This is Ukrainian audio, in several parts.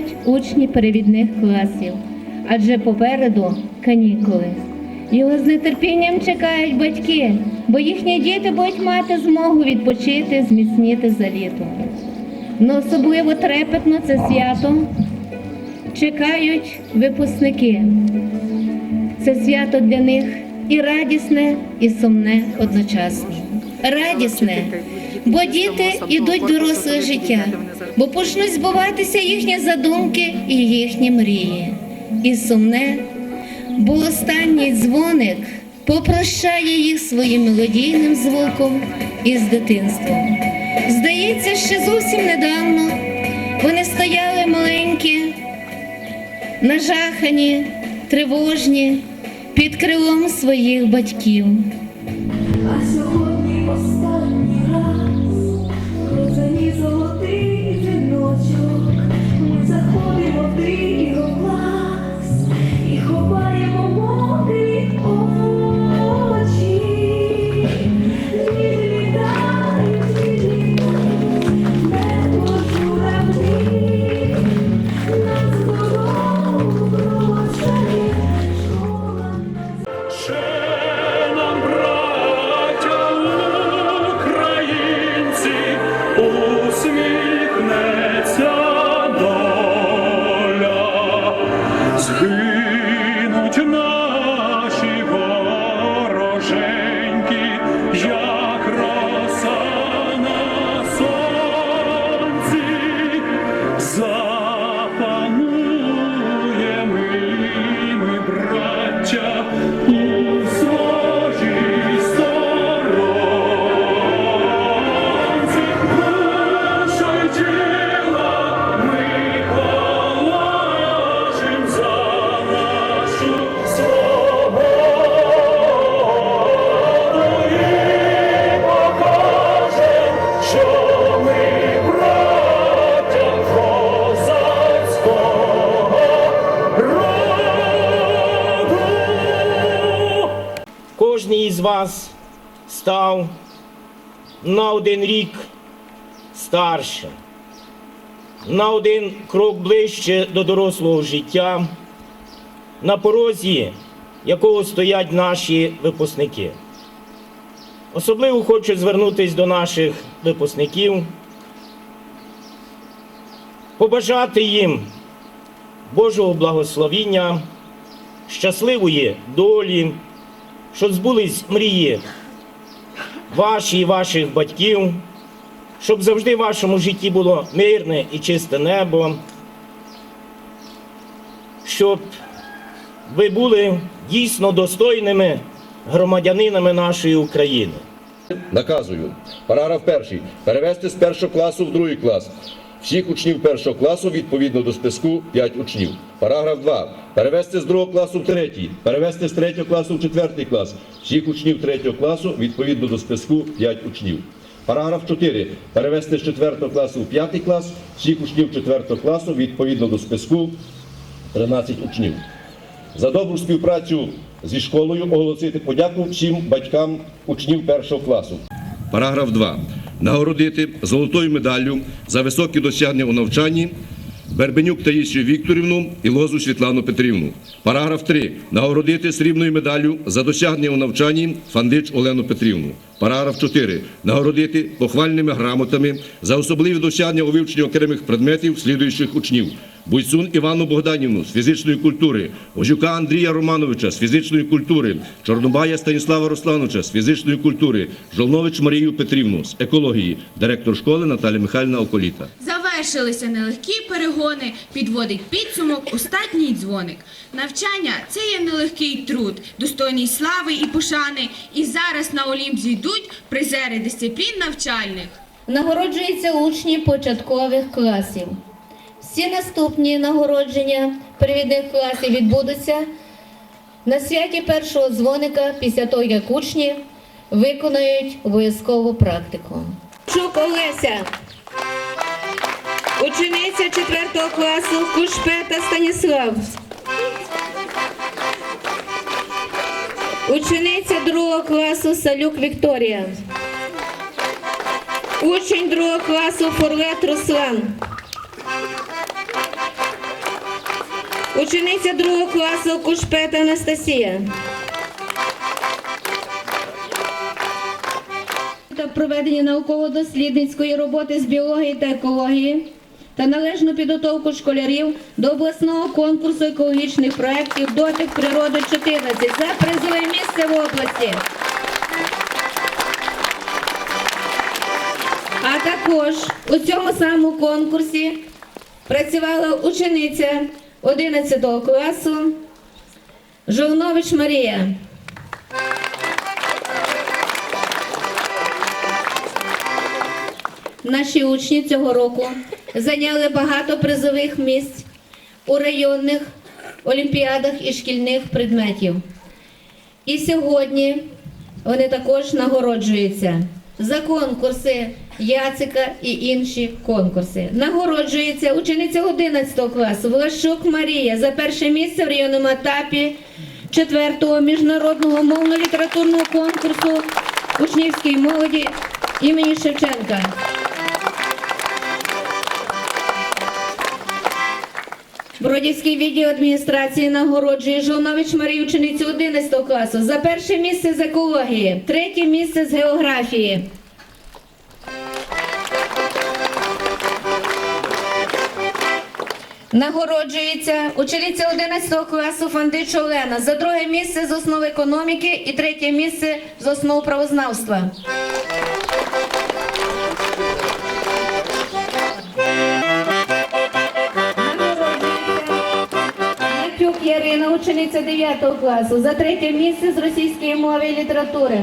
чекають учні перевідних класів, адже попереду канікули. Його з нетерпінням чекають батьки, бо їхні діти будуть мати змогу відпочити, зміцніти за літо. Но особливо трепетно це свято чекають випускники. Це свято для них і радісне, і сумне одночасно. Радісне, бо діти йдуть доросле життя, бо почнуть збуватися їхні задумки і їхні мрії. І сумне, бо останній дзвоник попрощає їх своїм мелодійним звуком із дитинством. Здається, ще зовсім недавно вони стояли маленькі, нажахані, тривожні під крилом своїх батьків. Вас став на один рік старше, на один крок ближче до дорослого життя, на порозі якого стоять наші випускники. Особливо хочу звернутися до наших випускників, побажати їм Божого благословіння, щасливої долі, щоб збулись мрії ваші і ваших батьків, щоб завжди в вашому житті було мирне і чисте небо, щоб ви були дійсно достойними громадянинами нашої України. Наказую. Параграф перший. Перевести з першого класу в другий клас. Всіх учнів першого класу відповідно до списку 5 учнів. Параграф 2. Перевести з другого класу в третій. Перевести з третього класу в четвертий клас. Всіх учнів третього класу відповідно до списку 5 учнів. Параграф 4. Перевести з четвертого класу в п'ятий клас. Всіх учнів четвертого класу відповідно до списку 13 учнів. За добру співпрацю зі школою оголосити подяку всім батькам учнів першого класу. Параграф 2. Нагородити золотою медаллю за високі досягнення у навчанні Бербенюк Таїсію Вікторівну і Лозу Світлану Петрівну. Параграф 3. Нагородити срібною медаллю за досягнення у навчанні Фандич Олену Петрівну. Параграф 4. Нагородити похвальними грамотами за особливі досягнення у вивченні окремих предметів слідуючих учнів. Буйцун Івану Богданівну з фізичної культури, Ожюка Андрія Романовича з фізичної культури, Чорнобая Станіслава Руслановича з фізичної культури, Жолнович Марію Петрівну з екології, директор школи Наталя Михайлівна Околіта. Завершилися нелегкі перегони, підводить підсумок останній дзвоник. Навчання це є нелегкий труд, достойний слави і пошани. І зараз на Олімп зійдуть призери дисциплін навчальних. Нагороджуються учні початкових класів. Всі наступні нагородження перевідних класів відбудуться на святі першого дзвоника після того, як учні виконають обов'язкову практику. Чук Олеся, учениця 4 класу Кушпета Станіслав. Учениця 2 класу Салюк Вікторія. Учень другого класу Форлет Руслан. Учениця другого класу Кушпета Анастасія. Та проведення науково-дослідницької роботи з біології та екології та належну підготовку школярів до обласного конкурсу екологічних проєктів Дотик природи 14 за призове місце в області. А також у цьому самому конкурсі працювала учениця 11 класу Жолнович Марія. Наші учні цього року зайняли багато призових місць у районних олімпіадах і шкільних предметів. І сьогодні вони також нагороджуються за конкурси Яцика і інші конкурси. Нагороджується учениця 11 класу Влашук Марія за перше місце в районному етапі 4-го міжнародного мовно-літературного конкурсу учнівської молоді імені Шевченка. Бродівський відділ адміністрації нагороджує Жолнович Марію ученицю 11 класу за перше місце з екології, третє місце з географії. Нагороджується учениця 11 класу Фандич Олена за друге місце з основ економіки і третє місце з основ правознавства. Учениця 9 класу, за третє місце з російської мови і літератури.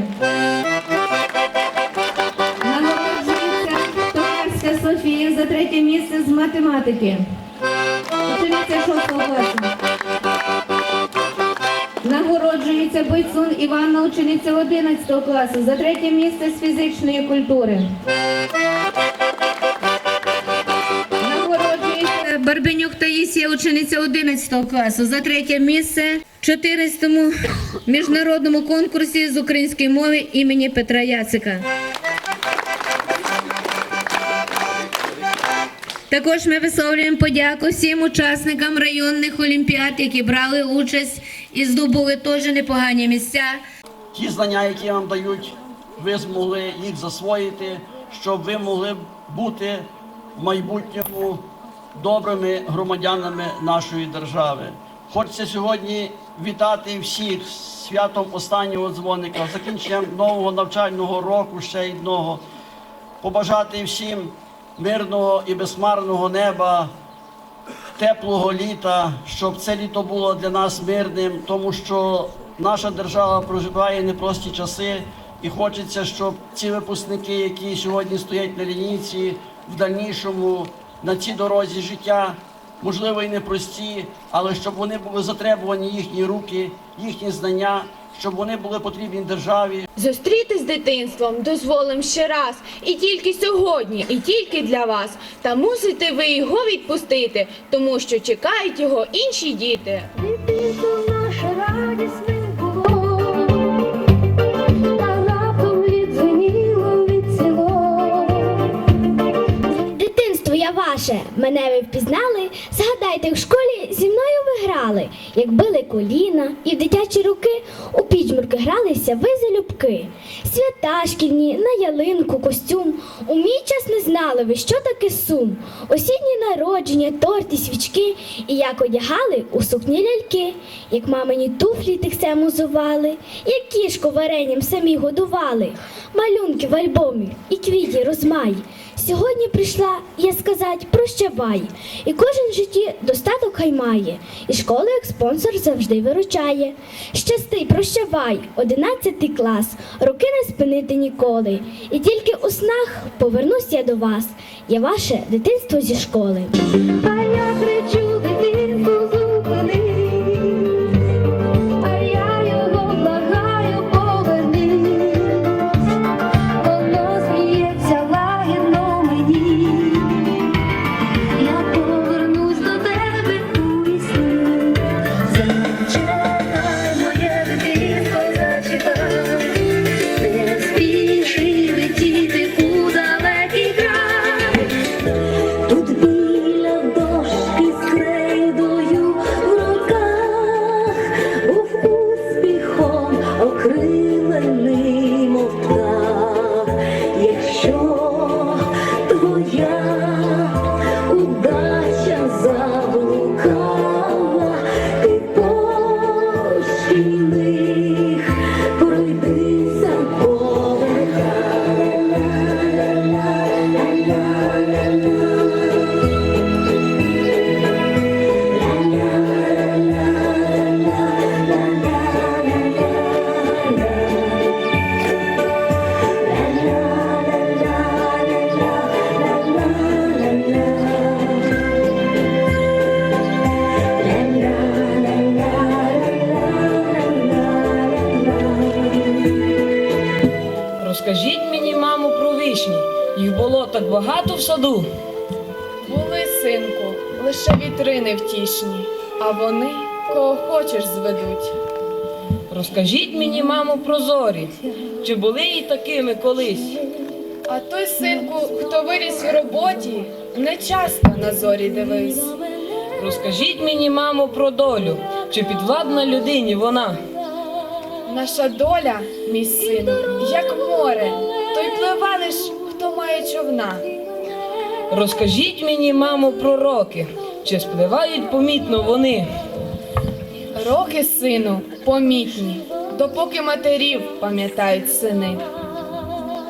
Нагороджується Токарська Софія за третє місце з математики. Учениця 6 класу. Нагороджується Бойцун Іванна, учениця 11 класу, за третє місце з фізичної культури. Таїсія, учениця 11 класу, за третє місце в 14-му міжнародному конкурсі з української мови імені Петра Яцика. Також ми висловлюємо подяку всім учасникам районних олімпіад, які брали участь і здобули теж непогані місця. ті знання, які вам дають, ви змогли їх засвоїти, щоб ви могли бути в майбутньому добрими громадянами нашої держави. Хочеться сьогодні вітати всіх з святом останнього дзвоника, закінченням нового навчального року, ще одного, побажати всім мирного і безмарного неба, теплого літа, щоб це літо було для нас мирним, тому що наша держава проживає непрості часи, і хочеться, щоб ці випускники, які сьогодні стоять на лінійці, в дальнішому на цій дорозі життя, можливо, і непрості, але щоб вони були затребувані їхні руки, їхні знання, щоб вони були потрібні державі, Зустріти з дитинством дозволим ще раз, і тільки сьогодні, і тільки для вас. Та мусите ви його відпустити, тому що чекають його інші діти. Я ваше, мене ви впізнали. Згадайте, в школі зі мною ви грали, як били коліна, і в дитячі руки у піджмурки гралися ви залюбки. Свята шкільні, на ялинку, костюм. У мій час не знали ви, що таке сум. Осінні народження, торт і свічки, і як одягали у сукні ляльки, як мамині туфлі тихцем узували, як кішку варенням самі годували, малюнки в альбомі і квіті розмай. Сьогодні прийшла я сказать прощавай, і кожен в житті достаток хай має, і школа як спонсор завжди виручає. Щасти, прощавай, одинадцятий клас, роки не спинити ніколи. І тільки у снах повернусь я до вас. Я ваше дитинство зі школи. А я кричу дитинку багато в саду? Були, синку, лише вітрини втішні, а вони кого хочеш зведуть. Розкажіть мені, мамо, про зорі. Чи були і такими колись? А той синку, хто виріс у роботі, не часто на зорі дивись. Розкажіть мені, мамо, про долю. Чи підвладна людині вона? Наша доля, мій сину, як море, то й пливе лиш, хто має човна. Розкажіть мені, мамо, про роки. Чи спливають помітно вони? Роки, сину, помітні, допоки матерів пам'ятають сини.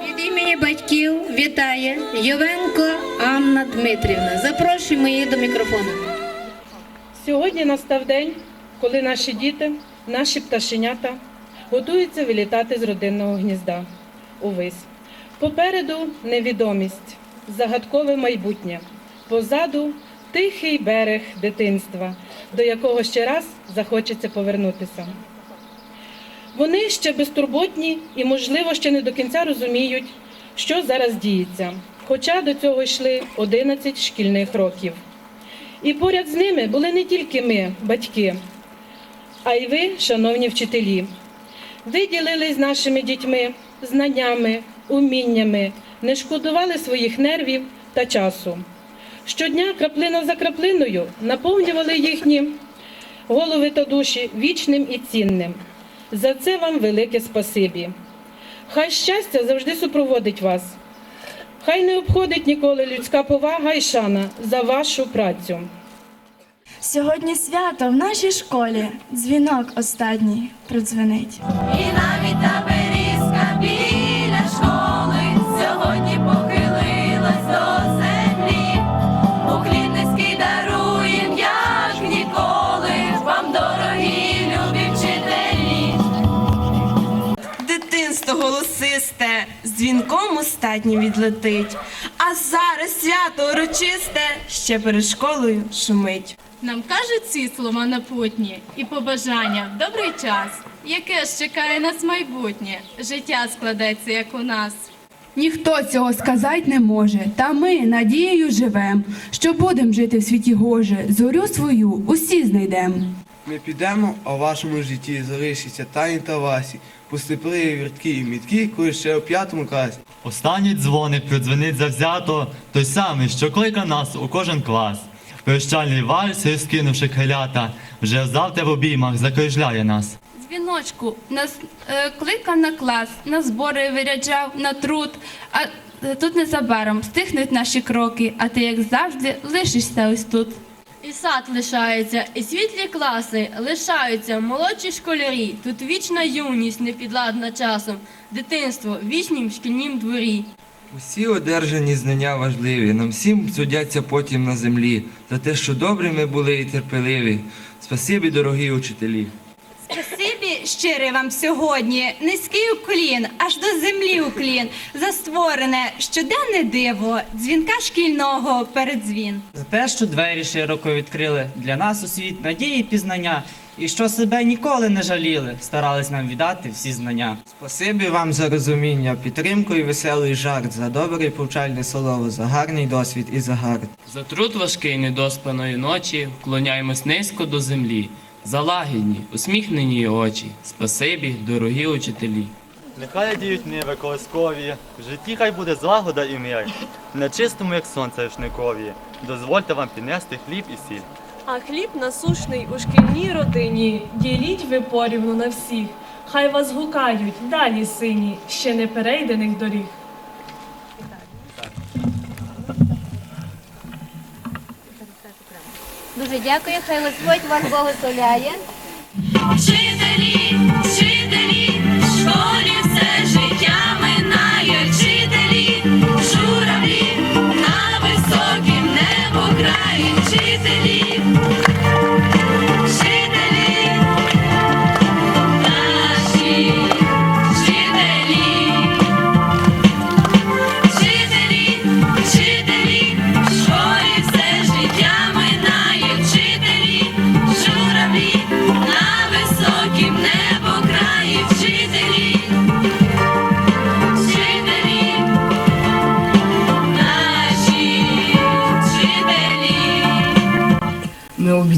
Від імені батьків вітає Йовенко Анна Дмитрівна. Запрошуємо її до мікрофону. Сьогодні настав день, коли наші діти, наші пташенята готуються вилітати з родинного гнізда увесь. Попереду невідомість, загадкове майбутнє, позаду тихий берег дитинства, до якого ще раз захочеться повернутися. Вони ще безтурботні і, можливо, ще не до кінця розуміють, що зараз діється, хоча до цього йшли 11 шкільних років. І поряд з ними були не тільки ми, батьки, а й ви, шановні вчителі. Ви ділились з нашими дітьми знаннями, уміннями, не шкодували своїх нервів та часу. Щодня краплина за краплиною наповнювали їхні голови та душі вічним і цінним. За це вам велике спасибі. Хай щастя завжди супроводить вас. Хай не обходить ніколи людська повага і шана за вашу працю. Сьогодні свято в нашій школі. Дзвінок останній продзвенить. І навіть та голосисте, з дзвінком остатній відлетить, а зараз свято урочисте ще перед школою шумить. Нам кажуть ці слова напутні і побажання в добрий час, яке ж чекає нас майбутнє. Життя складеться, як у нас. Ніхто цього сказати не може, та ми надією живем, що будем жити в світі Гоже, зорю свою усі знайдем. Ми підемо, а в вашому житті залишиться тані та васі, постепливі вірткі і міткі, коли ще у п'ятому класі. Останній дзвоник продзвенить завзято, той самий, що клика нас у кожен клас. Прощальний вальс, розкинувши крилята, вже завтра в обіймах закрижляє нас. Дзвіночку нас е, кликав на клас, на збори виряджав, на труд. А е, тут незабаром стихнуть наші кроки, а ти, як завжди, лишишся ось тут. І сад лишається, і світлі класи лишаються, молодші школярі. Тут вічна юність непідладна часом, дитинство вічнім шкільнім дворі. Усі одержані знання важливі, нам всім судяться потім на землі, за те, що добрі ми були і терпеливі. Спасибі, дорогі учителі. Щирий вам сьогодні, низький уклін, аж до землі уклін, за створене щоденне диво, дзвінка шкільного передзвін. За те, що двері широко відкрили для нас у світ надії і пізнання, і що себе ніколи не жаліли, старались нам віддати всі знання. Спасибі вам за розуміння, підтримку і веселий жарт, за добре і повчальне слово, за гарний досвід і за гард. За труд важкий недоспаної ночі вклоняємось низько до землі. За лагідні, усміхнені очі. Спасибі, дорогі учителі. Нехай діють ниви колискові, в житті хай буде злагода і мир. На чистому, як сонце рушникові. Дозвольте вам піднести хліб і сіль. А хліб насушний у шкільній родині. Діліть ви порівну на всіх. Хай вас гукають далі сині, ще не перейдених доріг. Дуже дякую, хай Господь вас благословляє. Вчителі,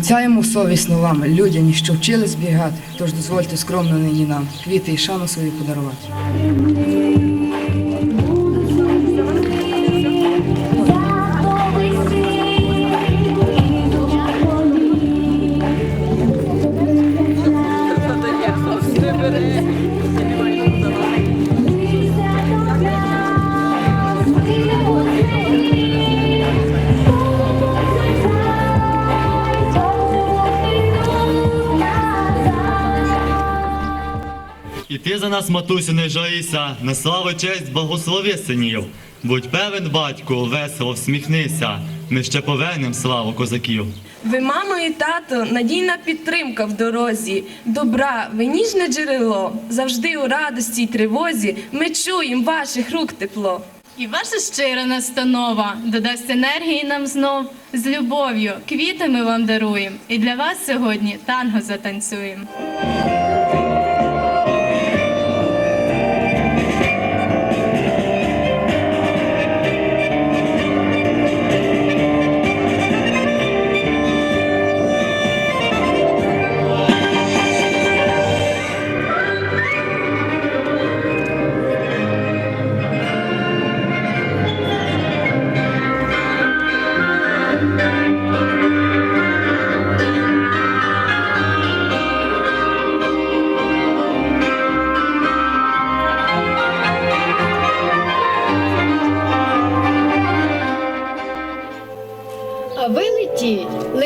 Обіцяємо совісно вам, людяні, що вчили збігати, тож дозвольте скромно нині нам квіти і шану свою подарувати. Ти за нас, матусю, не жалійся, на славу честь благослови синів. Будь певен, батьку, весело всміхнися, ми ще повернем славу козаків. Ви, мамо і тато, надійна підтримка в дорозі, добра, ви ніжне джерело, завжди у радості й тривозі. Ми чуємо ваших рук тепло. І ваша щира настанова додасть енергії нам знов з любов'ю. Квіти ми вам даруємо. І для вас сьогодні танго затанцюємо.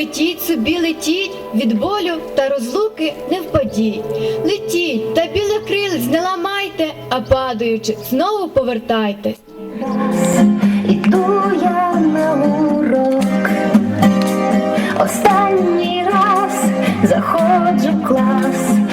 Летіть, собі, летіть, від болю та розлуки не впадіть. Летіть та білокрилець не ламайте, а падаючи, знову повертайтесь. Іду я на урок, останній раз заходжу в клас.